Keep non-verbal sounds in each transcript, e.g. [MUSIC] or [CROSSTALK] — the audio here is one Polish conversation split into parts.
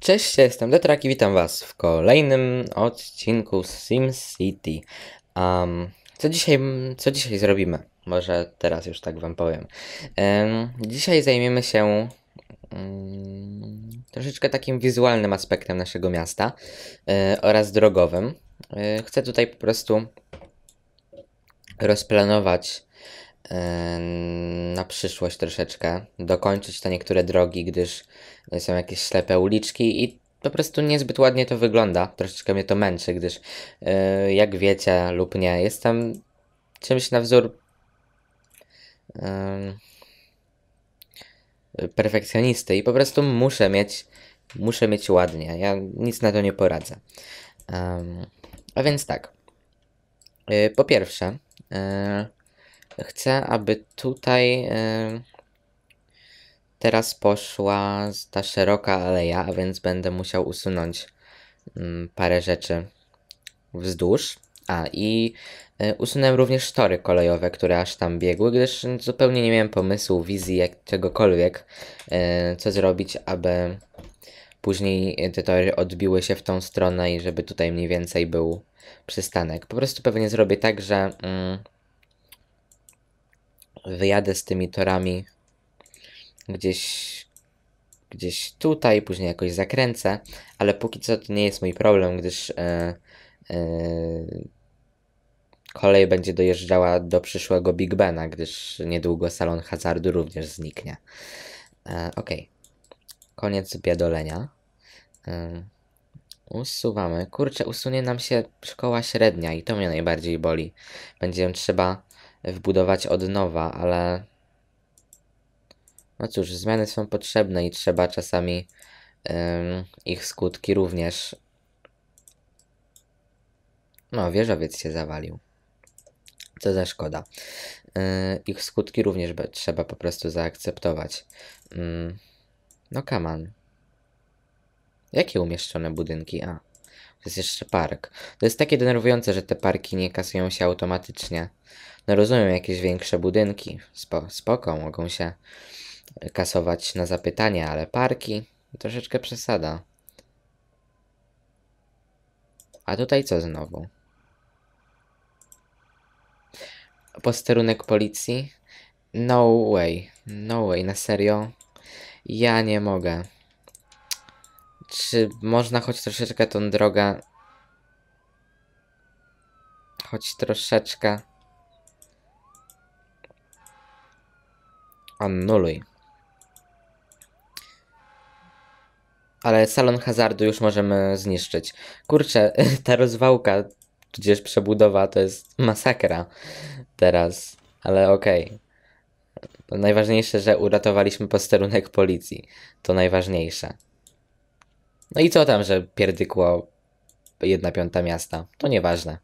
Cześć, ja jestem Detrak i witam was w kolejnym odcinku SimCity. Um, co, dzisiaj, co dzisiaj zrobimy? Może teraz już tak wam powiem. Um, dzisiaj zajmiemy się um, troszeczkę takim wizualnym aspektem naszego miasta e, oraz drogowym. E, chcę tutaj po prostu rozplanować na przyszłość troszeczkę, dokończyć te niektóre drogi, gdyż są jakieś ślepe uliczki i po prostu niezbyt ładnie to wygląda. Troszeczkę mnie to męczy, gdyż e, jak wiecie lub nie, jestem czymś na wzór perfekcjonisty i po prostu muszę mieć muszę mieć ładnie. Ja nic na to nie poradzę. A więc tak. E, po pierwsze, e, chcę, aby tutaj e, teraz poszła ta szeroka aleja, a więc będę musiał usunąć mm, parę rzeczy wzdłuż. A i usunąłem również tory kolejowe, które aż tam biegły, gdyż zupełnie nie miałem pomysłu, wizji, jak czegokolwiek, e, co zrobić, aby później te tory odbiły się w tą stronę i żeby tutaj mniej więcej był przystanek. Po prostu pewnie zrobię tak, że mm, wyjadę z tymi torami gdzieś gdzieś tutaj, później jakoś zakręcę, ale póki co to nie jest mój problem, gdyż e, e, kolej będzie dojeżdżała do przyszłego Big Bena, gdyż niedługo salon hazardu również zniknie. E, ok, koniec biadolenia. E, usuwamy. Kurczę, usunie nam się szkoła średnia i to mnie najbardziej boli. Będzie trzeba wbudować od nowa, ale no cóż, zmiany są potrzebne i trzeba czasami ich skutki również. No, wieżowiec się zawalił. Co za szkoda. Yy, ich skutki również trzeba po prostu zaakceptować. Ym, no, kaman. Jakie umieszczone budynki? A, jest jeszcze park. To jest takie denerwujące, że te parki nie kasują się automatycznie. No rozumiem, jakieś większe budynki. Spo, spoko, mogą się kasować na zapytania, ale parki troszeczkę przesada. A tutaj co znowu? Posterunek policji? No way, no way, na serio? Ja nie mogę. Czy można choć troszeczkę tą drogę... Choć troszeczkę... Annuluj. Ale salon hazardu już możemy zniszczyć. Kurczę, [LAUGHS] ta rozwałka, tudzież przebudowa to jest masakra teraz, ale okej. Okay. Najważniejsze, że uratowaliśmy posterunek policji. To najważniejsze. No i co tam, że pierdykło jedna piąta miasta? To nieważne.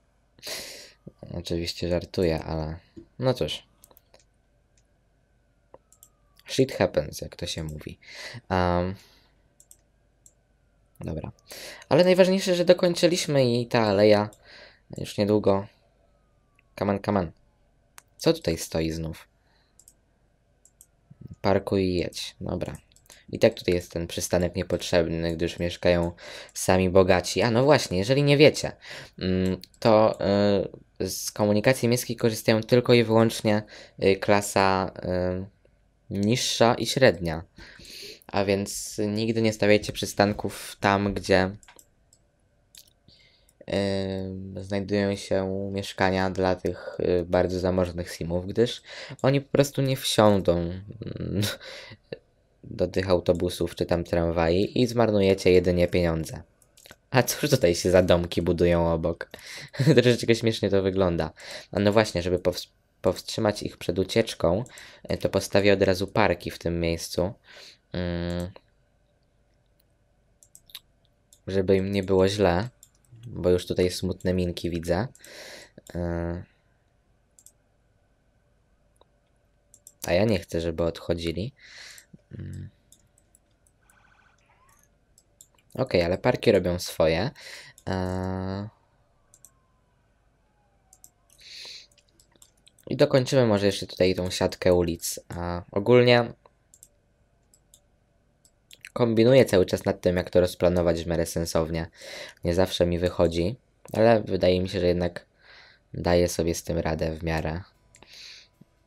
Oczywiście żartuję, ale no cóż. Shit happens, jak to się mówi. Um, Dobra. Ale najważniejsze, że dokończyliśmy i ta aleja już niedługo. Kaman, kaman. Co tutaj stoi znów? Parkuj i jedź. Dobra. I tak tutaj jest ten przystanek niepotrzebny, gdyż mieszkają sami bogaci. A no właśnie, jeżeli nie wiecie, mm, to y, z komunikacji miejskiej korzystają tylko i wyłącznie y, klasa y, niższa i średnia. A więc nigdy nie stawiajcie przystanków tam, gdzie yy, znajdują się mieszkania dla tych yy, bardzo zamożnych simów, gdyż oni po prostu nie wsiądą yy, do tych autobusów czy tam tramwaj i zmarnujecie jedynie pieniądze. A cóż tutaj się za domki budują obok? [LAUGHS] Troszeczkę śmiesznie to wygląda. A no właśnie, żeby powstrzymać ich przed ucieczką, y, to postawię od razu parki w tym miejscu. Mm. Żeby im nie było źle, bo już tutaj smutne minki widzę. Y. A ja nie chcę, żeby odchodzili. Mm. Ok, ale parki robią swoje. Y. I dokończymy może jeszcze tutaj tą siatkę ulic. A ogólnie kombinuję cały czas nad tym, jak to rozplanować w miarę sensownie. Nie zawsze mi wychodzi, ale wydaje mi się, że jednak daję sobie z tym radę w miarę.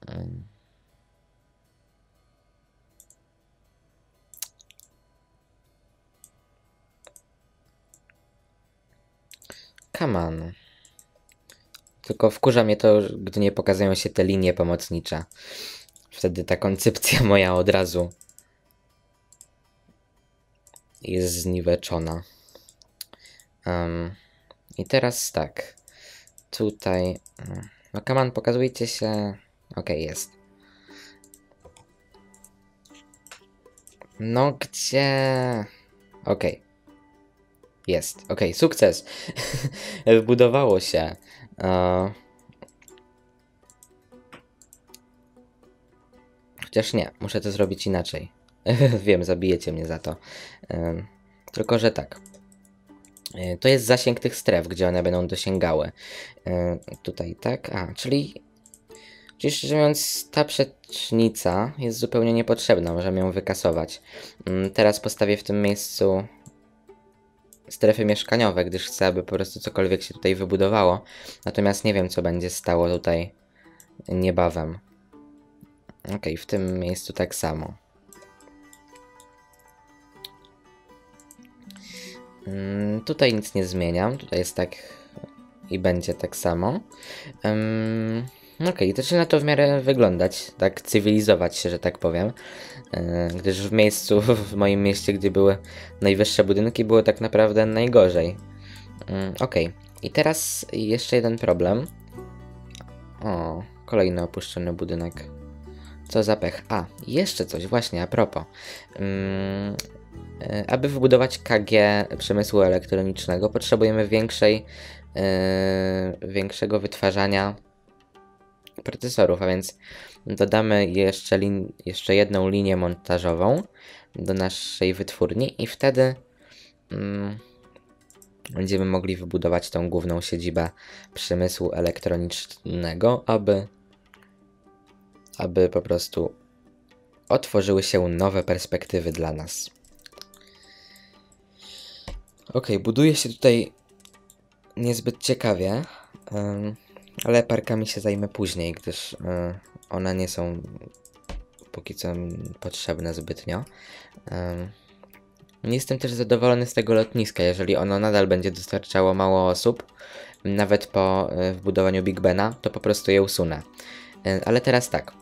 Ym. Come on. Tylko wkurza mnie to, gdy nie pokazują się te linie pomocnicze. Wtedy ta koncepcja [LAUGHS] moja od razu jest zniweczona. Um, I teraz tak. Tutaj. No, come on, pokazujcie się. Ok, jest. No gdzie? Ok. Jest. Ok, sukces. [LAUGHS] Wbudowało się. Uh... Chociaż nie, muszę to zrobić inaczej. [LAUGHS] Wiem, zabijecie mnie za to. Um, tylko, że tak. E, to jest zasięg tych stref, gdzie one będą dosięgały. E, tutaj tak, a, czyli... Czyli szczerze mówiąc, ta przecznica jest zupełnie niepotrzebna, możemy ją wykasować. Mm, teraz postawię w tym miejscu strefy mieszkaniowe, gdyż chcę, aby po prostu cokolwiek się tutaj wybudowało. Natomiast nie wiem, co będzie stało tutaj niebawem. Ok, w tym miejscu tak samo. Mm, tutaj nic nie zmieniam, tutaj jest tak i będzie tak samo. Um, ok, to zaczyna to w miarę wyglądać, tak cywilizować się, że tak powiem. E, gdyż w miejscu, [LAUGHS] w moim mieście, gdzie były najwyższe budynki, było tak naprawdę najgorzej. Um, ok, i teraz jeszcze jeden problem. O, kolejny opuszczony budynek. Co za pech. A, jeszcze coś, właśnie, a propos. Um, aby wybudować KG przemysłu elektronicznego, potrzebujemy większej, yy, większego wytwarzania procesorów, a więc dodamy jeszcze, lin, jeszcze jedną linię montażową do naszej wytwórni i wtedy yy, będziemy mogli wybudować tą główną siedzibę przemysłu elektronicznego, aby, aby po prostu otworzyły się nowe perspektywy dla nas. Ok, buduje się tutaj niezbyt ciekawie, ale parkami się zajmę później, gdyż e, one nie są póki co potrzebne zbytnio. nie jestem też zadowolony z tego lotniska, jeżeli ono nadal będzie dostarczało mało osób, nawet po e, wbudowaniu Big Bena, to po prostu je usunę. E, ale teraz tak.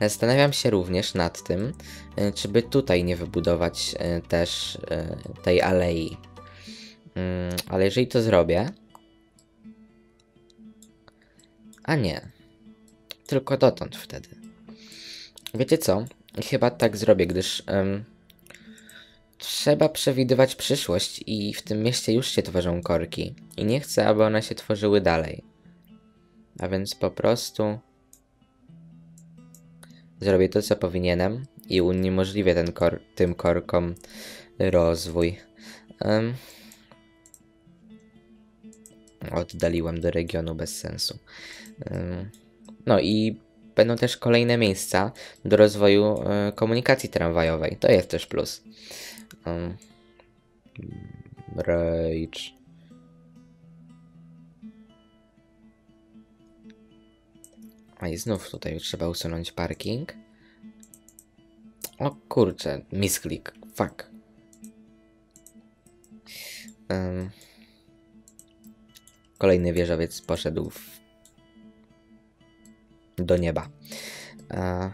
Zastanawiam się również nad tym, e, czy by tutaj nie wybudować e, też e, tej alei. Mm, ale jeżeli to zrobię... A nie. Tylko dotąd wtedy. Wiecie co? Chyba tak zrobię, gdyż... Trzeba przewidywać przyszłość i w tym mieście już się tworzą korki. I nie chcę, aby one się tworzyły dalej. A więc po prostu Zrobię to, co powinienem i uniemożliwię ten kor tym korkom rozwój. Um, oddaliłem do regionu bez sensu. No i będą też kolejne miejsca do rozwoju y, komunikacji tramwajowej. To jest też plus. Rage. A i znów tutaj trzeba usunąć parking. O kurczę, misklik. Fuck. Um, kolejny wieżowiec poszedł w... do nieba. Uh,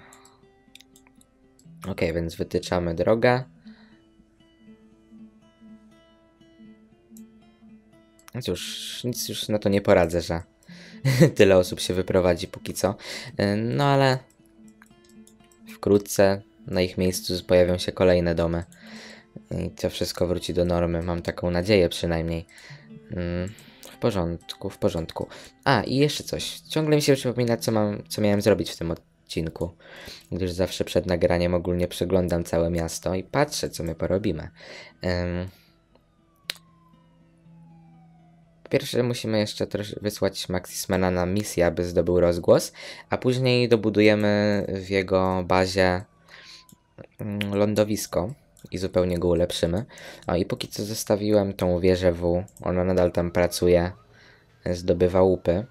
ok, więc wytyczamy drogę. Cóż, nic już na to nie poradzę, że [LAUGHS] tyle osób się wyprowadzi póki co. E, no ale wkrótce na ich miejscu pojawią się kolejne domy. I to wszystko wróci do normy. Mam taką nadzieję przynajmniej. Mm, w porządku, w porządku. A, i jeszcze coś. Ciągle mi się przypomina, co, mam, co miałem zrobić w tym odcinku. Gdyż zawsze przed nagraniem ogólnie przeglądam całe miasto i patrzę, co my porobimy. Um, Po pierwsze musimy jeszcze wysłać Maxismana na misję, aby zdobył rozgłos, a później dobudujemy w jego bazie mm, lądowisko i zupełnie go ulepszymy. O i póki co zostawiłem tą wieżę W, ona nadal tam pracuje, zdobywa łupy.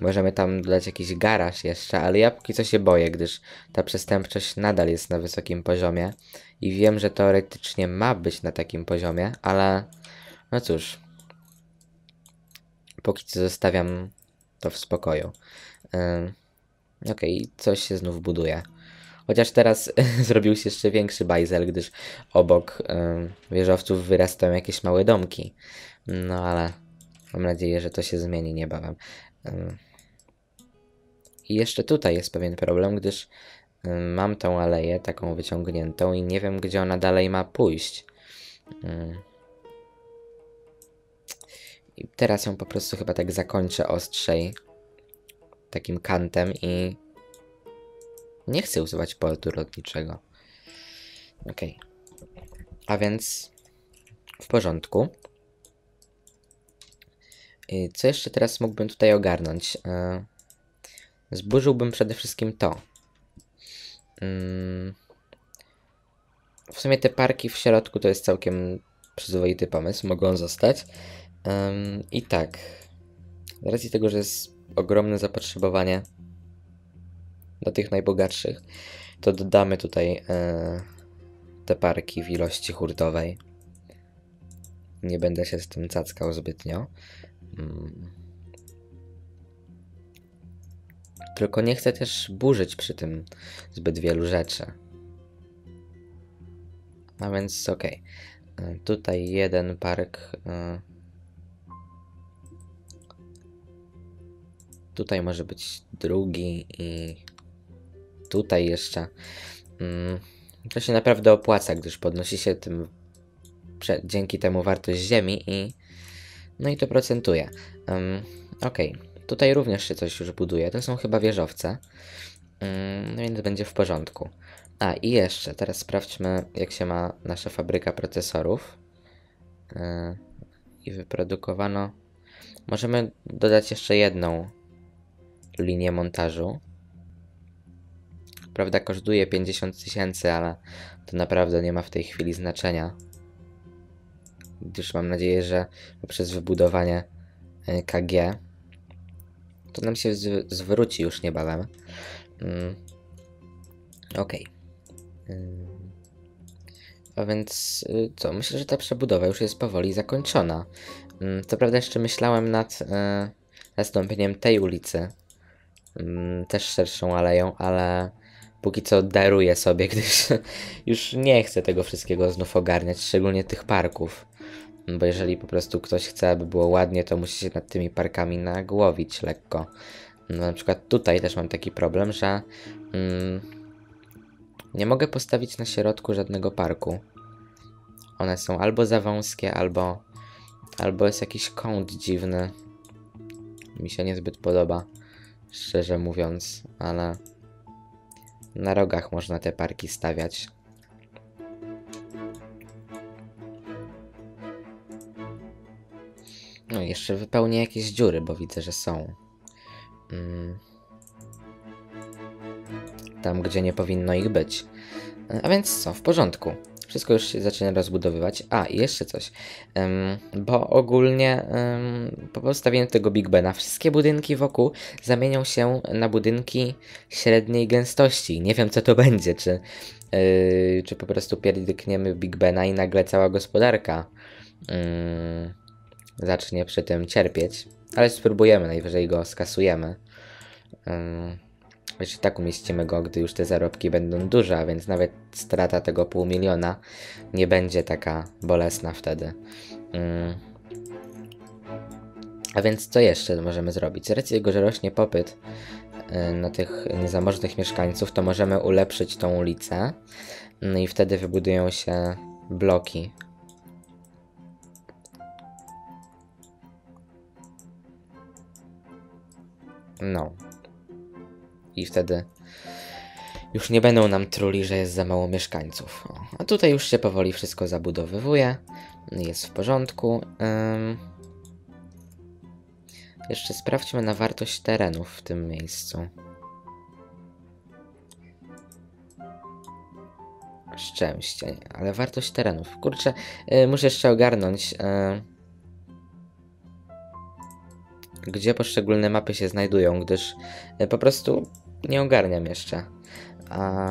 Możemy tam dodać jakiś garaż jeszcze, ale ja póki co się boję, gdyż ta przestępczość nadal jest na wysokim poziomie i wiem, że teoretycznie ma być na takim poziomie, ale no cóż, póki co zostawiam to w spokoju. Yy, Okej, okay, coś się znów buduje. Chociaż teraz [LAUGHS] zrobił się jeszcze większy bajzel, gdyż obok wieżowców wyrastają jakieś małe domki. No ale mam nadzieję, że to się zmieni niebawem. I jeszcze tutaj jest pewien problem, gdyż mam tą aleję taką wyciągniętą i nie wiem, gdzie ona dalej ma pójść. I teraz ją po prostu chyba tak zakończę ostrzej. Takim kantem i... Nie chcę usuwać portu lotniczego. Ok. A więc... W porządku. Co jeszcze teraz mógłbym tutaj ogarnąć? E, zburzyłbym przede wszystkim to. Mm. W sumie te parki w środku to jest całkiem przyzwoity pomysł, mogą zostać. I tak, z racji tego, że jest ogromne zapotrzebowanie dla tych najbogatszych, to dodamy tutaj e, te parki w ilości hurtowej. Nie będę się z tym cackał zbytnio. Mm. Tylko nie chcę też burzyć przy tym zbyt wielu rzeczy. A więc okej. Okay. Tutaj jeden park. E, Tutaj może być drugi i tutaj jeszcze. Mm, to się naprawdę opłaca, gdyż podnosi się tym dzięki temu wartość ziemi i no i to procentuje. Um, ok, tutaj również się coś już buduje. To są chyba wieżowce. Um, no więc będzie w porządku. A i jeszcze, teraz sprawdźmy jak się ma nasza fabryka procesorów. Yy, I wyprodukowano. Możemy dodać jeszcze jedną linię montażu. Prawda, kosztuje 50 tysięcy, ale to naprawdę nie ma w tej chwili znaczenia. Gdyż mam nadzieję, że poprzez wybudowanie e, KG to nam się zwróci już niebawem. Mm. Ok. Mm. A więc y, co? Myślę, że ta przebudowa już jest powoli zakończona. Mm, co prawda jeszcze myślałem nad y, tej ulicy, Mm, też szerszą aleją, ale póki co daruję sobie, [LAUGHS] gdyż już nie chcę tego wszystkiego znów ogarniać, szczególnie tych parków. Bo jeżeli po prostu ktoś chce, aby było ładnie, to musi się nad tymi parkami nagłowić lekko. No, na przykład tutaj też mam taki problem, że mm, nie mogę postawić na środku żadnego parku. One są albo za wąskie, albo, albo jest jakiś kąt dziwny. Mi się niezbyt podoba szczerze mówiąc, ale na rogach można te parki stawiać. No jeszcze wypełnię jakieś dziury, bo widzę, że są. Mm. Tam, gdzie nie powinno ich być. A więc co, w porządku. Wszystko już się zaczyna rozbudowywać. A, i jeszcze coś. Um, bo ogólnie um, po postawieniu tego Big Bena wszystkie budynki wokół zamienią się na budynki średniej gęstości. Nie wiem co to [LAUGHS] będzie, czy, yy, czy po prostu pierdykniemy Big Bena i nagle cała gospodarka yy, zacznie przy tym cierpieć. Ale spróbujemy, najwyżej go skasujemy. Yy. Jeśli tak umieścimy go, gdy już te zarobki będą duże, a więc nawet strata tego pół miliona nie będzie taka bolesna wtedy. Mm. A więc co jeszcze możemy zrobić? Z racji tego, że rośnie popyt y, na tych niezamożnych mieszkańców, to możemy ulepszyć tą ulicę no i wtedy wybudują się bloki. No, i wtedy już nie będą nam truli, że jest za mało mieszkańców. O, a tutaj już się powoli wszystko zabudowywuje, jest w porządku. Ym... Jeszcze sprawdźmy na wartość terenów w tym miejscu. Szczęście, ale wartość terenów. Kurczę, y, muszę jeszcze ogarnąć, y, gdzie poszczególne mapy się znajdują, gdyż y, po prostu nie ogarniam jeszcze. A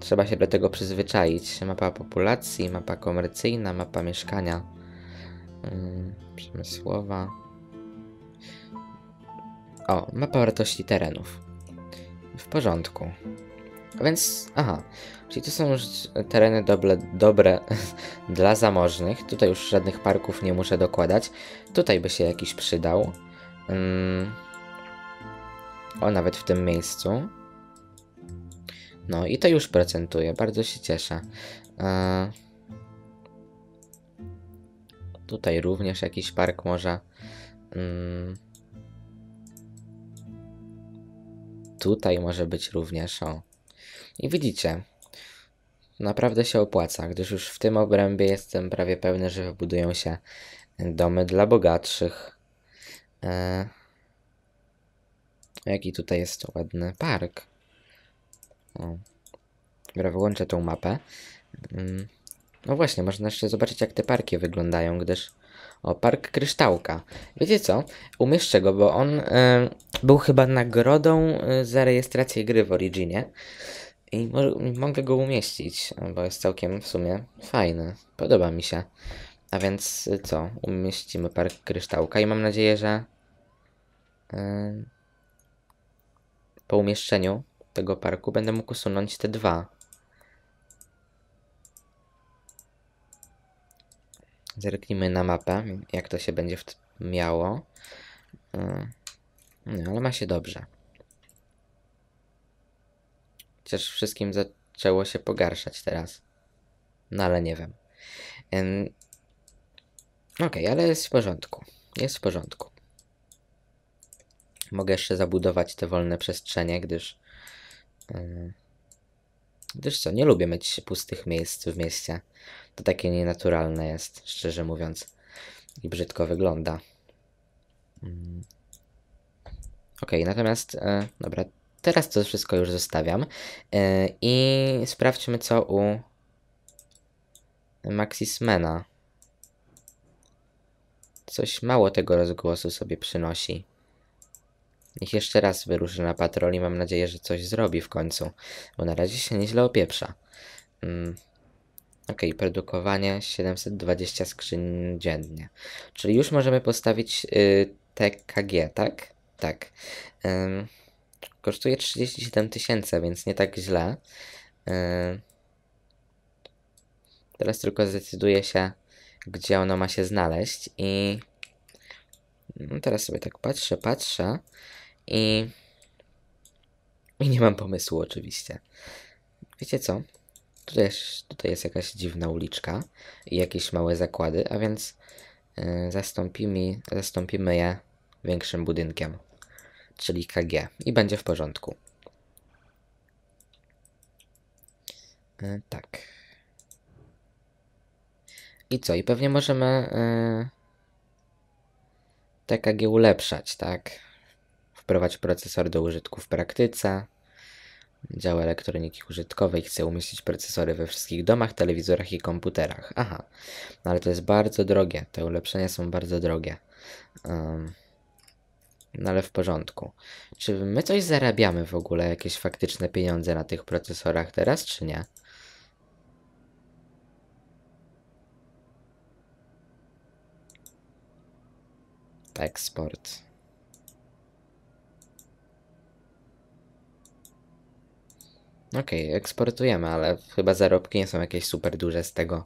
trzeba się do tego przyzwyczaić. Mapa populacji, mapa komercyjna, mapa mieszkania, y, przemysłowa. O, mapa wartości terenów. W porządku. A więc, aha, czyli to są już tereny dobre, dobre [LAUGHS] dla zamożnych. Tutaj już żadnych parków nie muszę dokładać. Tutaj by się jakiś przydał. Mm. O, nawet w tym miejscu. No i to już procentuje, bardzo się cieszę. E... Tutaj również jakiś park może. Mm. Tutaj może być również, o. I widzicie, naprawdę się opłaca, gdyż już w tym obrębie jestem prawie pewny, że wybudują się domy dla bogatszych. E... Jaki tutaj jest ładny park. O. Dobra, wyłączę tą mapę. Mm. No właśnie, można jeszcze zobaczyć jak te parki wyglądają, gdyż... O, Park Kryształka. Wiecie co? Umieszczę go, bo on e, był chyba nagrodą e, za rejestrację gry w Originie. I mo mogę go umieścić, bo jest całkiem w sumie fajny. Podoba mi się. A więc y, co? Umieścimy Park Kryształka i mam nadzieję, że yy, po umieszczeniu tego parku będę mógł usunąć te dwa. Zerknijmy na mapę, jak to się będzie miało. Yy, no, ale ma się dobrze. Chociaż wszystkim zaczęło się pogarszać teraz. No ale nie wiem. Okej, okay, ale jest w porządku. Jest w porządku. Mogę jeszcze zabudować te wolne przestrzenie, gdyż... Yy... Gdyż co, nie lubię mieć pustych miejsc w mieście. To takie nienaturalne jest, szczerze mówiąc. I brzydko wygląda. Okej, okay, natomiast... Yy, dobra, Teraz to wszystko już zostawiam. Yy, I sprawdźmy co u Maxismana. Coś mało tego rozgłosu sobie przynosi. Niech jeszcze raz wyruszy na patrol i mam nadzieję, że coś zrobi w końcu. Bo na razie się nieźle opieprza. Mm. Ok, produkowanie 720 skrzyń dziennie. Czyli już możemy postawić y, TKG, tak? Tak. Ym. Kosztuje 37 tysięcy, więc nie tak źle. Yy. Teraz tylko zdecyduję się, gdzie ono ma się znaleźć i no teraz sobie tak patrzę, patrzę i i nie mam pomysłu oczywiście. Wiecie co? Tutaj jest, tutaj jest jakaś dziwna uliczka i jakieś małe zakłady, a więc yy, zastąpimy, zastąpimy je większym budynkiem czyli KG i będzie w porządku. E, tak. I co? I pewnie możemy e, TKG ulepszać, tak? Wprowadź procesor do użytku w praktyce. Dział elektroniki użytkowej chce umieścić procesory we wszystkich domach, telewizorach i komputerach. Aha, no ale to jest bardzo drogie. Te ulepszenia są bardzo drogie. Um, no ale w porządku. Czy my coś zarabiamy w ogóle, jakieś faktyczne pieniądze na tych procesorach teraz, czy nie? Eksport. Okej, okay, eksportujemy, ale chyba zarobki nie są jakieś super duże z tego.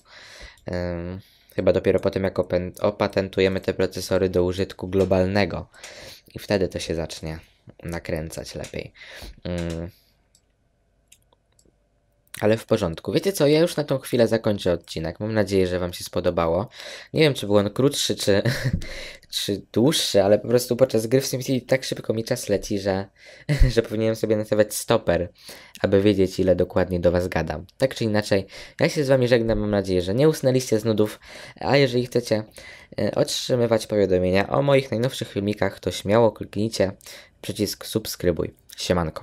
Um, chyba dopiero po tym, jak opatentujemy te procesory do użytku globalnego. I wtedy to się zacznie nakręcać lepiej. Mm. Ale w porządku. Wiecie co, ja już na tą chwilę zakończę odcinek. Mam nadzieję, że Wam się spodobało. Nie wiem, czy był on krótszy, czy, [LAUGHS] czy dłuższy, ale po prostu podczas gry w SimCity tak szybko mi czas leci, że, [LAUGHS] że powinienem sobie nastawiać stoper, aby wiedzieć, ile dokładnie do Was gadam. Tak czy inaczej, ja się z Wami żegnam. Mam nadzieję, że nie usnęliście z nudów. A jeżeli chcecie e, otrzymywać powiadomienia o moich najnowszych filmikach, to śmiało kliknijcie przycisk subskrybuj. Siemanko.